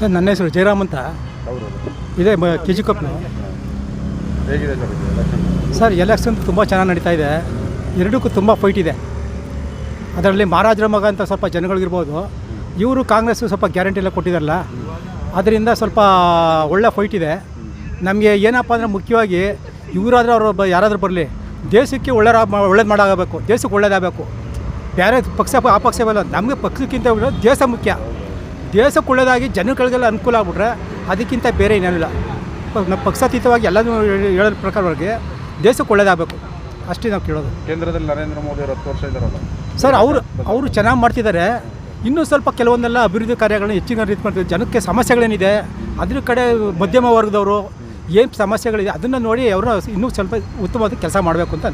Sir ನನ್ನ ಹೆಸರು ಜಯರಾಮ್ ಅಂತ. ಅವರು ಇದೇ ಕೆ ಜಿ ಕಪ್ನು. ಹೇಗಿದೆ ಸರ್ ಇದು ಎಲೆಕ್ಷನ್ ಸರ್ ಎಲೆಕ್ಷನ್ ತುಂಬ ಚೆನ್ನಾಗಿ ನಡೀತಾ ಇದೆ. ಎರಡಕ್ಕೂ ತುಂಬ ಫೈಟ್ ಇದೆ. ಅದರಲ್ಲಿ ಮಹಾರಾಜರ ಮಗ ಅಂತ ಸ್ವಲ್ಪ ಜನಗಳಿಗಿರ್ಬೋದು ಇವರು ಕಾಂಗ್ರೆಸ್ ಸ್ವಲ್ಪ ಗ್ಯಾರಂಟಿ ಎಲ್ಲ ಕೊಟ್ಟಿದ್ದಾರಲ್ಲ ಅದರಿಂದ ಸ್ವಲ್ಪ ಒಳ್ಳೆ ಫೈಟ್ ಇದೆ. ನಮಗೆ ಏನಪ್ಪ ಅಂದರೆ ಮುಖ್ಯವಾಗಿ ಇವರಾದರೂ ಅವರು ಒಬ್ಬ ಯಾರಾದರೂ ಬರಲಿ ದೇಶಕ್ಕೆ ಒಳ್ಳೆ ಒಳ್ಳೇದು ಮಾಡಾಗಬೇಕು ದೇಶಕ್ಕೆ ಒಳ್ಳೇದಾಗಬೇಕು. ಬೇರೆ ಪಕ್ಷ ಆ ಪಕ್ಷ ಬಲ್ಲ ನಮಗೆ ಪಕ್ಷಕ್ಕಿಂತ ದೇಶ ಮುಖ್ಯ. ದೇಶಕ್ಕೆ ಒಳ್ಳೆಯದಾಗಿ ಜನಗಳಿಗೆಲ್ಲ ಅನುಕೂಲ ಆಗ್ಬಿಟ್ರೆ ಅದಕ್ಕಿಂತ ಬೇರೆ ಏನೇನಿಲ್ಲ ನಮ್ಮ ಪಕ್ಷಾತೀತವಾಗಿ ಎಲ್ಲದೂ ಹೇಳೋ ಪ್ರಕಾರವಾಗಿ ದೇಶಕ್ಕೆ ಒಳ್ಳೇದಾಗಬೇಕು ಅಷ್ಟೇ ನಾವು ಕೇಳೋದು. ಕೇಂದ್ರದಲ್ಲಿ ನರೇಂದ್ರ ಮೋದಿ ಅವರು ಹತ್ತು ವರ್ಷ ಇದ್ದಾರಲ್ಲ? ಸರ್ ಅವರು ಅವರು ಚೆನ್ನಾಗಿ ಮಾಡ್ತಿದ್ದಾರೆ. ಇನ್ನೂ ಸ್ವಲ್ಪ ಕೆಲವೊಂದೆಲ್ಲ ಅಭಿವೃದ್ಧಿ ಕಾರ್ಯಗಳನ್ನ ಹೆಚ್ಚಿನ ರೀತಿ ಮಾಡ್ತಿದ್ದಾರೆ. ಜನಕ್ಕೆ ಸಮಸ್ಯೆಗಳೇನಿದೆ ಅದ್ರ ಕಡೆ ಮಧ್ಯಮ ವರ್ಗದವರು ಏನು ಸಮಸ್ಯೆಗಳಿದೆ ಅದನ್ನು ನೋಡಿ ಅವರು ಇನ್ನೂ ಸ್ವಲ್ಪ ಉತ್ತಮವಾದ ಕೆಲಸ ಮಾಡಬೇಕು ಅಂತ.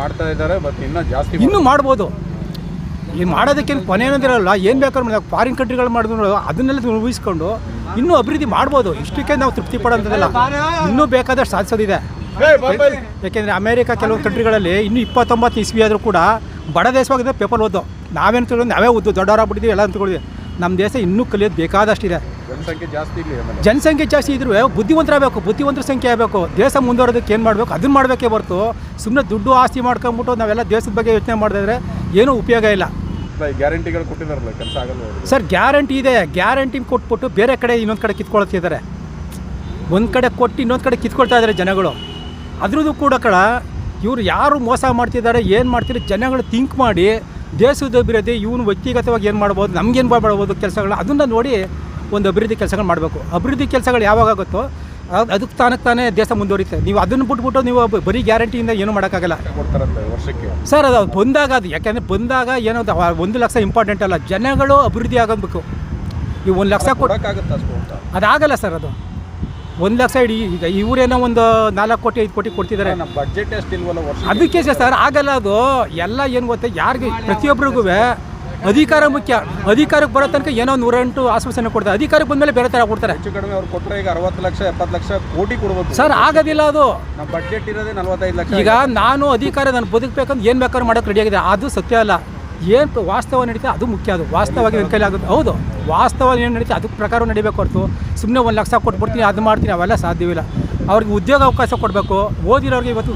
ಮಾಡ್ತಾ ಇದ್ದಾರೆ ಬಟ್ ಇನ್ನೂ ಜಾಸ್ತಿ ಇನ್ನೂ ಮಾಡ್ಬೋದು. ಈ ಮಾಡೋದಕ್ಕೇನು ಕೊನೆ ಅನ್ನೋದಿರಲ್ಲ ಏನು ಬೇಕಾದ್ರೂ ಫಾರಿನ್ ಕಂಟ್ರಿಗಳು ಮಾಡಿದ್ರು ಅದನ್ನೆಲ್ಲ ಊಹಿಸ್ಕೊಂಡು ಇನ್ನೂ ಅಭಿವೃದ್ಧಿ ಮಾಡ್ಬೋದು. ಇಷ್ಟಕ್ಕೆ ನಾವು ತೃಪ್ತಿ ಪಡೋಂಥದ್ದಲ್ಲ. ಇನ್ನೂ ಬೇಕಾದಷ್ಟು ಸಾಧಿಸೋದಿದೆ. ಯಾಕೆಂದರೆ ಅಮೇರಿಕ ಕೆಲವು ಕಂಟ್ರಿಗಳಲ್ಲಿ ಇನ್ನೂ ಇಪ್ಪತ್ತೊಂಬತ್ತು ಇಸ್ವಿ ಆದರೂ ಕೂಡ ಬಡ ದೇಶವಾಗಿದೆ ಪೇಪರ್ ಓದು. ನಾವೇನು ತಿಳ್ಕೊಂಡು ನಾವೇ ಓದು ದೊಡ್ಡವರಾಗ್ಬಿಟ್ಟಿದ್ದೀವಿ ಎಲ್ಲ ಅಂದ್ಕೊಂಡಿದ್ದೀವಿ ನಮ್ಮ ದೇಶ ಇನ್ನೂ ಕಲಿಯೋದು ಬೇಕಾದಷ್ಟಿದೆ. ಜನಸಂಖ್ಯೆ ಜಾಸ್ತಿ ಇಲ್ಲಿ ಜನಸಂಖ್ಯೆ ಜಾಸ್ತಿ ಇದ್ರೂ ಬುದ್ಧಿವಂತರಾಗಬೇಕು ಬುದ್ಧಿವಂತರ ಸಂಖ್ಯೆ ಆಗಬೇಕು. ದೇಶ ಮುಂದುವರೋದಕ್ಕೆ ಏನು ಮಾಡಬೇಕು ಅದನ್ನು ಮಾಡಬೇಕೇ ಹೊರತು ಸುಮ್ಮನೆ ದುಡ್ಡು ಆಸ್ತಿ ಮಾಡ್ಕೊಂಬಿಟ್ಟು ನಾವೆಲ್ಲ ದೇಶದ ಬಗ್ಗೆ ಯೋಚನೆ ಮಾಡಿದ್ರೆ ಏನೂ ಉಪಯೋಗ ಇಲ್ಲ ಇಲ್ಲ, ಗ್ಯಾರಂಟಿಗಳು ಕೊಟ್ಟಿದಾರಲ್ಲ ಕೆಲಸ ಆಗಲ್ಲ ಸರ್ ಗ್ಯಾರಂಟಿ ಇದೆ. ಗ್ಯಾರಂಟಿ ಕೊಟ್ಬಿಟ್ಟು ಬೇರೆ ಕಡೆ ಇನ್ನೊಂದು ಕಡೆ ಕಿತ್ಕೊಳ್ತಿದ್ದಾರೆ ಒಂದು ಕಡೆ ಕೊಟ್ಟು ಇನ್ನೊಂದು ಕಡೆ ಕಿತ್ಕೊಳ್ತಾ ಇದ್ದಾರೆ ಜನಗಳು. ಅದ್ರದ್ದು ಕೂಡ ಕಡ ಇವರು ಯಾರು ಮೋಸ ಮಾಡ್ತಿದ್ದಾರೆ, ಏನು ಮಾಡ್ತಿದ್ದಾರೆ ಜನಗಳು ಥಿಂಕ್ ಮಾಡಿ, ದೇಶದ ಅಭಿವೃದ್ಧಿ, ಇವನು ವ್ಯಕ್ತಿಗತವಾಗಿ ಏನು ಮಾಡ್ಬೋದು, ನಮ್ಗೇನು ಮಾಡ್ಬೋದು ಕೆಲಸಗಳು ಅದನ್ನು ನೋಡಿ ಒಂದು ಅಭಿವೃದ್ಧಿ ಕೆಲಸಗಳು ಮಾಡಬೇಕು. ಅಭಿವೃದ್ಧಿ ಕೆಲಸಗಳು ಯಾವಾಗ ಆಗುತ್ತೋ ಅದ್- ಅದಕ್ಕೆ ತಾನಕ್ಕೆ ತಾನೇ ದೇಶ ಮುಂದುವರಿತೆ ನೀವು ಅದನ್ನು ಬಿಟ್ಬಿಟ್ಟು ನೀವು ಬರೀ ಗ್ಯಾರಂಟಿಯಿಂದ ಏನು ಮಾಡೋಕ್ಕಾಗಲ್ಲ. ವರ್ಷಕ್ಕೆ? ಸರ್ ಅದು ಬಂದಾಗ ಅದು ಯಾಕೆಂದ್ರೆ ಬಂದಾಗ ಏನೋ ಒಂದು ಲಕ್ಷ ಇಂಪಾರ್ಟೆಂಟ್ ಅಲ್ಲ. ಜನಗಳು ಅಭಿವೃದ್ಧಿ ಆಗಬೇಕು. ಈ ಒಂದು ಲಕ್ಷ ಕೊಡೋಕ್ಕಾಗತ್ತಾ ಅದಾಗಲ್ಲ ಸರ್ ಅದು. ಒಂದು ಲಕ್ಷ ಇಡೀ ಈಗ ಇವರೇನೋ ಒಂದು ನಾಲ್ಕು ಕೋಟಿ ಐದು ಕೋಟಿ ಕೊಡ್ತಿದ್ದಾರೆ ವರ್ಷ ಅದಕ್ಕೆ ಸರ್ ಆಗಲ್ಲ ಅದು. ಎಲ್ಲ ಏನು ಗೊತ್ತಾ? ಯಾರಿಗೆ ಪ್ರತಿಯೊಬ್ಬರಿಗೂ ಅಧಿಕಾರ ಮುಖ್ಯ. ಅಧಿಕಾರಕ್ಕೆ ಬರೋ ತನಕ ಏನೋ ನೂರೆಂಟು ಆಶ್ವಾಸನೆ ಕೊಡ್ತಾರೆ. ಅಧಿಕಾರಕ್ಕೆ ಬಂದಮೇಲೆ ಬೇರೆ ಥರ ಕೊಡ್ತಾರೆ. ಹೆಚ್ಚು ಕಡಿಮೆ ಅವ್ರು ಕೊಟ್ಟರೆ ಈಗ ಅರವತ್ತು ಲಕ್ಷ ಎಪ್ಪತ್ತು ಲಕ್ಷ ಕೋಟಿ ಕೊಡ್ಬೇಕು ಸರ್ ಆಗೋದಿಲ್ಲ ಅದು. ನಮ್ಮ ಬಜೆಟ್ ಇರೋದೇ ನಲ್ವತ್ತೈದು ಲಕ್ಷ ಈಗ ನಾನು ಅಧಿಕಾರ ನಾನು ಬದುಕಬೇಕಂದ್ರೆ ಏನು ಬೇಕಾದ್ರೂ ಮಾಡೋಕೆ ರೆಡಿಯಾಗಿದೆ ಅದು ಸತ್ಯ ಅಲ್ಲ. ಏನು ವಾಸ್ತವ ನಡೀತಾ ಅದು ಮುಖ್ಯ ಅದು. ವಾಸ್ತವವಾಗಿ ನನ್ನ ಕೈಲಿ ಆಗುತ್ತೆ. ಹೌದು. ವಾಸ್ತವ ಏನು ನಡೀತಾ ಅದಕ್ಕೆ ಪ್ರಕಾರ ನಡಿಬೇಕು ಹೊರತು. ಸುಮ್ಮನೆ ಒಂದು ಲಕ್ಷ ಕೊಟ್ಬಿಡ್ತೀನಿ ಅದು ಮಾಡ್ತೀನಿ ಅವೆಲ್ಲ ಸಾಧ್ಯವಿಲ್ಲ. ಅವ್ರಿಗೆ ಉದ್ಯೋಗ ಅವಕಾಶ ಕೊಡಬೇಕು. ಓದಿರೋರಿಗೆ ಇವತ್ತು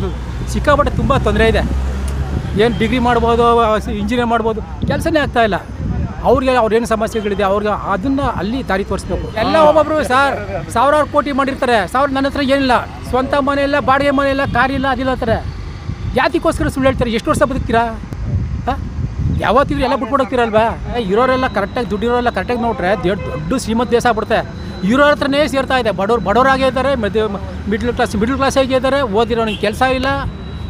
ಸಿಕ್ಕಾಪಟ್ಟೆ ತುಂಬ ತೊಂದರೆ ಇದೆ. ಏನು ಡಿಗ್ರಿ ಮಾಡ್ಬೋದು ಇಂಜಿನಿಯರ್ ಮಾಡ್ಬೋದು ಕೆಲಸನೇ ಆಗ್ತಾ ಇಲ್ಲ. ಅವ್ರಿಗೆ ಅವ್ರೇನು ಸಮಸ್ಯೆಗಳಿದೆ ಅವ್ರಿಗೆ ಅದನ್ನು ಅಲ್ಲಿ ದಾರಿ ತೋರಿಸ್ಬೇಕು. ಎಲ್ಲ ಒಬ್ಬೊಬ್ರು ಸರ್ ಸಾವಿರಾರು ಕೋಟಿ ಮಾಡಿರ್ತಾರೆ. ಸಾವಿರ ನನ್ನ ಹತ್ರ ಏನಿಲ್ಲ. ಸ್ವಂತ ಮನೆ ಇಲ್ಲ ಬಾಡಿಗೆ ಮನೆ ಇಲ್ಲ ಕಾರ್ ಇಲ್ಲ ಅದಿಲ್ಲ ಅಂತಾರೆ. ಜಾತಿಗೋಸ್ಕರ ಸುಳ್ಳು ಹೇಳ್ತಾರೆ? ಎಷ್ಟು ವರ್ಷ ಬದುಕ್ತೀರಾ? ಹಾಂ? ಯಾವತ್ತಿದ್ರು ಎಲ್ಲ ಏ, ಇರೋರೆಲ್ಲ ಕರೆಕ್ಟಾಗಿ ದುಡ್ಡಿರೋರೆಲ್ಲ ಕರೆಕ್ಟಾಗಿ ನೋಡ್ರೆ ದೊಡ್ಡ ದೊಡ್ಡ ಶ್ರೀಮಂತ ದೇಶ ಆಗ್ಬಿಡುತ್ತೆ. ಇರೋರ ಹತ್ರನೇ ಸೇರ್ತಾ ಇದೆ. ಬಡವ್ರು ಬಡವರಾಗೇ ಇದ್ದಾರೆ ಮಿಡ್ಲ್ ಕ್ಲಾಸ್ ಮಿಡ್ಲ್ ಕ್ಲಾಸ್ ಇದ್ದಾರೆ. ಓದಿರೋನಿಗೆ ಕೆಲಸ ಇಲ್ಲ.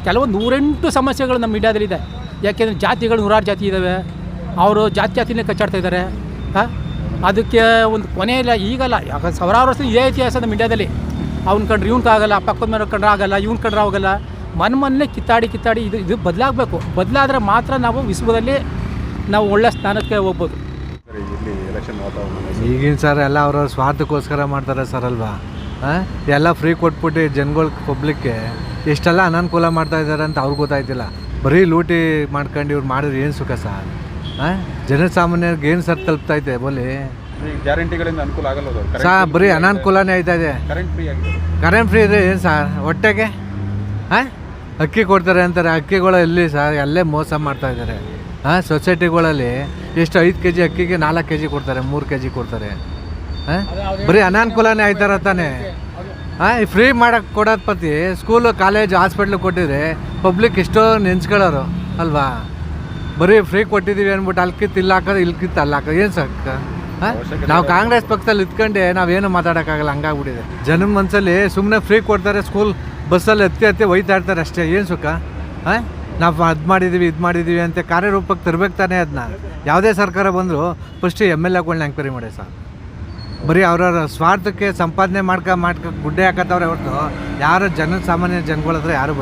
ಕೆಲವೊಂದು ನೂರೆಂಟು ಸಮಸ್ಯೆಗಳು ನಮ್ಮ ಇಂಡಿಯಾದಲ್ಲಿದೆ ಯಾಕೆಂದರೆ ಜಾತಿಗಳು ನೂರಾರು ಜಾತಿ ಇದ್ದಾವೆ ಅವರು ಜಾತಿ ಜಾತಿನೇ ಕಚ್ಚಾಡ್ತಾ ಇದ್ದಾರೆ ಹಾಂ? ಅದಕ್ಕೆ ಒಂದು ಕೊನೆ ಇಲ್ಲ ಈಗಲ್ಲ. ಯಾಕಂದ್ರೆ ಸಾವಿರಾರು ವರ್ಷ ಇದೇ ಇತಿಹಾಸ ನಮ್ಮ ಇಂಡಿಯಾದಲ್ಲಿ ಅವ್ನ ಕಂಡ್ರೆ ಇವ್ನ ಆಗಲ್ಲ ಪಕ್ಕದ ಮನೆ ಕಂಡ್ರೆ ಆಗಲ್ಲ ಇವ್ನ ಕಂಡ್ರೆ ಆಗಲ್ಲ. ಮನ್ ಮೊನ್ನೆ ಕಿತ್ತಾಡಿ ಕಿತ್ತಾಡಿ ಇದು ಇದು ಬದಲಾಗಬೇಕು. ಬದಲಾದರೆ ಮಾತ್ರ ನಾವು ವಿಶ್ವದಲ್ಲಿ ನಾವು ಒಳ್ಳೆ ಸ್ಥಾನಕ್ಕೆ ಹೋಗ್ಬೋದು. ಈಗಿನ ಸರ್ ಎಲ್ಲ ಅವ್ರವ್ರ ಸ್ವಾರ್ಥಕ್ಕೋಸ್ಕರ ಮಾಡ್ತಾರೆ ಸರ್ ಅಲ್ವಾ? ಎಲ್ಲ ಫ್ರೀ ಕೊಟ್ಬಿಟ್ಟು ಜನಗಳ ಪಬ್ಲಿಕ್ಗೆ ಎಷ್ಟೆಲ್ಲ ಅನಾನುಕೂಲ ಮಾಡ್ತಾ ಇದ್ದಾರೆ ಅಂತ ಅವ್ರಿಗೆ ಗೊತ್ತಾಯ್ತಿಲ್ಲ. ಬರೀ ಲೂಟಿ ಮಾಡ್ಕೊಂಡು ಇವ್ರು ಮಾಡಿದ್ರೆ ಏನು ಸುಖ ಸರ್? ಹಾಂ ಜನಸಾಮಾನ್ಯರಿಗೆ ಏನು ಸರ್ ತಲುಪ್ತೈತೆ ಬೋಲಿ? ಗ್ಯಾರಂಟಿಗಳಿಂದ ಅನುಕೂಲ ಆಗಲ್ಲ ಸರ್ ಸಾ ಬರೀ ಅನಾನುಕೂಲನೇ ಆಯ್ತಾ ಇದೆ ಕರೆಂಟ್ ಫ್ರೀ ಆಗಿದೆ. ಕರೆಂಟ್ ಫ್ರೀ ಇದೆ ಏನು ಸರ್? ಹೊಟ್ಟೆಗೆ? ಹಾಂ ಅಕ್ಕಿ ಕೊಡ್ತಾರೆ ಅಂತಾರೆ. ಅಕ್ಕಿಗಳು ಎಲ್ಲಿ ಸರ್? ಅಲ್ಲೇ ಮೋಸ ಮಾಡ್ತಾ ಇದ್ದಾರೆ ಹಾಂ ಸೊಸೈಟಿಗಳಲ್ಲಿ ಎಷ್ಟು ಐದು ಕೆ ಜಿ ಅಕ್ಕಿಗೆ ನಾಲ್ಕು ಕೆ ಜಿ ಕೊಡ್ತಾರೆ ಮೂರು ಕೆ ಜಿ ಕೊಡ್ತಾರೆ. ಹಾಂ ಬರೀ ಅನಾನುಕೂಲನೇ ಆಯ್ತಾರ ತಾನೆ. ಫ್ರೀ ಮಾಡೋಕ್ಕೆ ಕೊಡೋದು ಪತಿ ಸ್ಕೂಲು ಕಾಲೇಜ್ ಹಾಸ್ಪಿಟ್ಲು ಕೊಟ್ಟಿದ್ರೆ ಪಬ್ಲಿಕ್ ಎಷ್ಟೋ ನೆನ್ಸ್ಕೊಳ್ಳೋರು ಅಲ್ವಾ? ಬರೀ ಫ್ರೀ ಕೊಟ್ಟಿದ್ದೀವಿ ಅಂದ್ಬಿಟ್ಟು ಅಲ್ಲಿ ಕಿತ್ತು ಇಲ್ಲಿ ಹಾಕೋದು ಇಲ್ಲಿ ಕಿತ್ತು ಅಲ್ಲಿ ಹಾಕೋದು ಏನು ಸಾಕ? ಹಾಂ ನಾವು ಕಾಂಗ್ರೆಸ್ ಪಕ್ಷದಲ್ಲಿ ಇದ್ಕೊಂಡೆ ನಾವೇನು ಮಾತಾಡೋಕ್ಕಾಗಲ್ಲ ಹಂಗಾಗ್ಬಿಟ್ಟಿದೆ. ಜನ ಮನಸ್ಸಲ್ಲಿ ಸುಮ್ಮನೆ ಫ್ರೀ ಕೊಡ್ತಾರೆ ಸ್ಕೂಲ್ ಬಸ್ಸಲ್ಲಿ ಎತ್ತಿ ಎತ್ತಿ ಒಯ್ತಾ ಇರ್ತಾರೆ ಅಷ್ಟೇ ಏನು ಸುಖ? ಹಾಂ ನಾವು ಅದು ಮಾಡಿದ್ದೀವಿ ಇದು ಮಾಡಿದ್ದೀವಿ ಅಂತ ಕಾರ್ಯರೂಪಕ್ಕೆ ತರಬೇಕು ತಾನೇ ಅದನ್ನ ಯಾವುದೇ ಸರ್ಕಾರ ಬಂದರೂ ಫಸ್ಟು ಎಂ ಎಲ್ ಎಗಳ್ನ ಎಂಕ್ವೈರಿ ಮಾಡಿ ಸರ್ ಬರೀ ಅವ್ರವ್ರ ಸ್ವಾರ್ಥಕ್ಕೆ ಸಂಪಾದನೆ ಮಾಡ್ಕ ಮಾಡ್ಕ ಗುಡ್ಡೆ ಹಾಕತ್ತವ್ರೆ ಹೊರತು ಯಾರು ಜನ ಸಾಮಾನ್ಯ ಜನಗಳ ಹತ್ರ ಯಾರು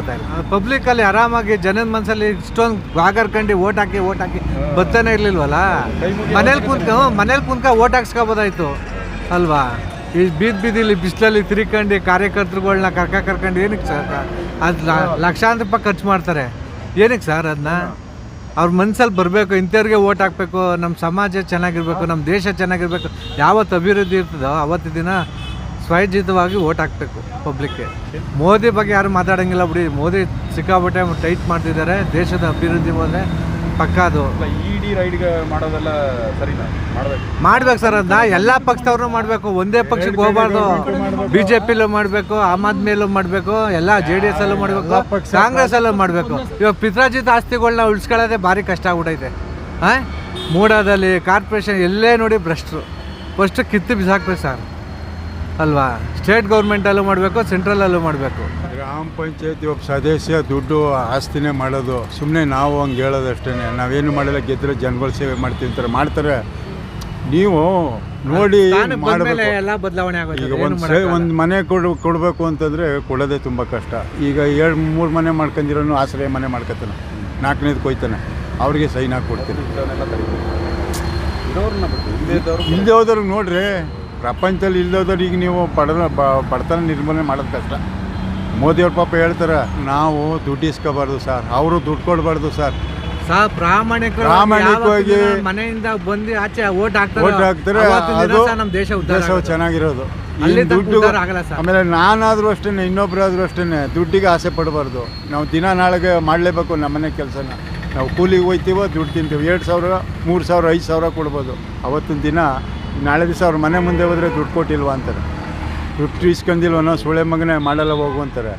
ಪಬ್ಲಿಕ್ ಅಲ್ಲಿ ಆರಾಮಾಗಿ ಜನದ ಮನಸ್ಸಲ್ಲಿ ಇಷ್ಟೊಂದು ಬಾಗರ್ಕಂಡು ಓಟ್ ಹಾಕಿ ಓಟ್ ಹಾಕಿ ಬತ್ತಾನೆ ಇರ್ಲಿಲ್ವಲ್ಲ? ಮನೇಲಿ ಕುಂತ್ಕ ಮನೇಲಿ ಕುಂತ್ಕ ಓಟ್ ಹಾಕ್ಸ್ಕೊಬೋದಾಯ್ತು. ಅಲ್ವಾ? ಈ ಬೀದ್ ಬೀದಿಲಿ ಬಿಸಿಲಲ್ಲಿ ತಿರ್ಕೊಂಡು ಕಾರ್ಯಕರ್ತರುಗಳ್ನ ಕರ್ಕ ಕರ್ಕೊಂಡು ಏನಕ್ಕೆ ಸರ್? ಅದು ಲಕ್ಷಾಂತರ ರೂಪಾಯಿ ಖರ್ಚು ಮಾಡ್ತಾರೆ. ಏನಕ್ಕೆ ಸರ್ ಅದನ್ನ ಅವ್ರ ಮನ್ಸಲ್ಲಿ ಬರಬೇಕು, ಇಂಥವ್ರಿಗೆ ಓಟ್ ಹಾಕಬೇಕು, ನಮ್ಮ ಸಮಾಜ ಚೆನ್ನಾಗಿರ್ಬೇಕು, ನಮ್ಮ ದೇಶ ಚೆನ್ನಾಗಿರ್ಬೇಕು, ಯಾವತ್ತು ಅಭಿವೃದ್ಧಿ ಇರ್ತದೋ ಅವತ್ತು ದಿನ ಸ್ವಯಜಿತವಾಗಿ ಓಟ್ ಹಾಕಬೇಕು ಪಬ್ಲಿಕ್ಗೆ. ಮೋದಿ ಬಗ್ಗೆ ಯಾರು ಮಾತಾಡೋಂಗಿಲ್ಲ ಬಿಡಿ. ಮೋದಿ ಸಿಕ್ಕಾಪಟ್ಟೆ ಟೈಟ್ ಮಾಡ್ತಿದ್ದಾರೆ. ದೇಶದ ಅಭಿವೃದ್ಧಿ ಹೋದರೆ ಪಕ್ಕ ಅದು. ಇಡಿ ರೈಡ್ ರೈಡ್ಗೆ ಮಾಡೋದೆಲ್ಲ ಸರಿನಾ? ಮಾಡ್ಬೇಕು. ಮಾಡ್ಬೇಕು ಸರ್ ಅದನ್ನ ಎಲ್ಲ ಪಕ್ಷದವ್ರು ಮಾಡಬೇಕು. ಒಂದೇ ಪಕ್ಷಕ್ಕೆ ಹೋಗ್ಬಾರ್ದು. ಬಿ ಜೆ ಪಿಲೂ ಮಾಡಬೇಕು ಆಮ್ ಆದ್ಮಿಯಲ್ಲೂ ಮಾಡಬೇಕು ಎಲ್ಲ ಜೆ ಡಿ ಎಸ್ ಅಲ್ಲೂ ಮಾಡಬೇಕು ಕಾಂಗ್ರೆಸ್ ಅಲ್ಲೂ ಮಾಡಬೇಕು. ಇವಾಗ ಪಿತ್ರಾಜಿತ ಆಸ್ತಿಗಳನ್ನ ಉಳಿಸ್ಕೊಳ್ಳೋದೇ ಭಾರಿ ಕಷ್ಟ ಆಗ್ಬಿಟ್ಟೈತೆ ಹಾಂ ಮೂಡಾದಲ್ಲಿ ಕಾರ್ಪೊರೇಷನ್ ಎಲ್ಲೇ ನೋಡಿ ಭ್ರಷ್ಟರು. ಫಸ್ಟ್ ಕಿತ್ತು ಬಿಸಾಕ್ಬೇಕು ಸರ್. ಅಲ್ವಾ? ಸ್ಟೇಟ್ ಗೌರ್ಮೆಂಟಲ್ಲೂ ಮಾಡಬೇಕು ಸೆಂಟ್ರಲಲ್ಲೂ ಮಾಡಬೇಕು. ಗ್ರಾಮ ಪಂಚಾಯತಿ ಒಬ್ಬ ಸದಸ್ಯ ದುಡ್ಡು ಆಸ್ತಿನೇ ಮಾಡೋದು. ಸುಮ್ಮನೆ ನಾವು ಹಂಗೆ ಹೇಳೋದಷ್ಟೇ ನಾವೇನು ಮಾಡಿಲ್ಲ ಗೆದ್ದರೆ ಜನಗಳ ಸೇವೆ ಮಾಡ್ತೀವಿ ಅಂತಾರೆ. ಮಾಡ್ತಾರೆ. ನೀವು ನೋಡಿ ಮಾಡಬೇಕು. ಎಲ್ಲ ಬದಲಾವಣೆ ಈಗ ಒಂದು ಸೇ ಒಂದು ಮನೆ ಕೊಡು ಕೊಡಬೇಕು ಅಂತಂದರೆ ಕೊಡೋದೇ ತುಂಬ ಕಷ್ಟ. ಈಗ ಎರಡು ಮೂರು ಮನೆ ಮಾಡ್ಕೊಂಡಿರೋನು ಆಶ್ರಯ ಮನೆ ಮಾಡ್ಕೊತಾನೆ. ನಾಲ್ಕನೇದು ಕೊಯ್ತಾನೆ. ಅವ್ರಿಗೆ ಸೈನ್ ಹಾಕಿ ಕೊಡ್ತೀನಿ. ಇಲ್ಲದೆ ಹೋದವ್ರಿಗೆ ನೋಡ್ರಿ. ಪ್ರಪಂಚದಲ್ಲಿ ಇಲ್ಲದೋದವ್ರು ಈಗ ನೀವು ಪಡ ಬಡತನ ನಿರ್ಮೂಲನೆ ಮಾಡೋದು ಕಷ್ಟ. ಮೋದಿಯವ್ರ ಪಾಪ ಹೇಳ್ತಾರೆ ನಾವು ದುಡ್ಡು ಇಸ್ಕೋಬಾರ್ದು ಸರ್ ಅವರು ದುಡ್ಡು ಕೊಡಬಾರ್ದು ಸರ್. ಪ್ರಾಮಾಣಿಕ ಪ್ರಾಮಾಣಿಕವಾಗಿ ಮನೆಯಿಂದ ಬಂದು ಆಚೆ ಓಟ್ ಹಾಕ್ತಾರೆ ಓಟ್ ಹಾಕ್ತಾರೆ ಅದು ನಮ್ಮ ದೇಶ ಉದ್ದೇಶ ಚೆನ್ನಾಗಿರೋದು. ಅಲ್ಲಿ ದುಡ್ಡು ಆಗಲ್ಲ ಸರ್. ಆಮೇಲೆ ನಾನಾದರೂ ಅಷ್ಟೇ ಇನ್ನೊಬ್ಬರಾದರೂ ಅಷ್ಟೇ ದುಡ್ಡಿಗೆ ಆಸೆ ಪಡಬಾರ್ದು. ನಾವು ದಿನ ನಾಳೆಗೆ ಮಾಡಲೇಬೇಕು ನಮ್ಮನೆ ಕೆಲಸನ. ನಾವು ಕೂಲಿಗೆ ಹೋಯ್ತೀವೋ ದುಡ್ಡು ತಿಂತೀವಿ ಎರಡು ಸಾವಿರ ಮೂರು ಸಾವಿರ ಐದು ಸಾವಿರ ಕೊಡ್ಬೋದು. ಅವತ್ತಿನ ದಿನ ನಾಳೆ ದಿವಸ ಅವ್ರ ಮನೆ ಮುಂದೆ ಹೋದ್ರೆ ದುಡ್ಡು ಕೊಟ್ಟಿಲ್ವಾ ಅಂತಾರೆ. ದುಡ್ಡು ಇಸ್ಕೊಂಡಿಲ್ವನೋ ಸುಳೆ ಮಗನೇ ಮಾಡಲ್ಲ ಹೋಗುವಂತಾರೆ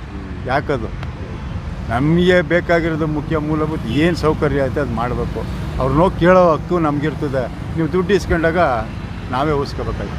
ಯಾಕದು? ನಮಗೆ ಬೇಕಾಗಿರೋದು ಮುಖ್ಯ ಮೂಲಭೂತ ಏನು ಸೌಕರ್ಯ ಐತೆ ಅದು ಮಾಡಬೇಕು. ಅವ್ರನ್ನೋಗಿ ಕೇಳೋ ಹಕ್ಕು ನಮಗಿರ್ತದೆ. ನೀವು ದುಡ್ಡು ಇಸ್ಕೊಂಡಾಗ ನಾವೇ ಉಳಿಸ್ಕೋಬೇಕಾಯ್ತು.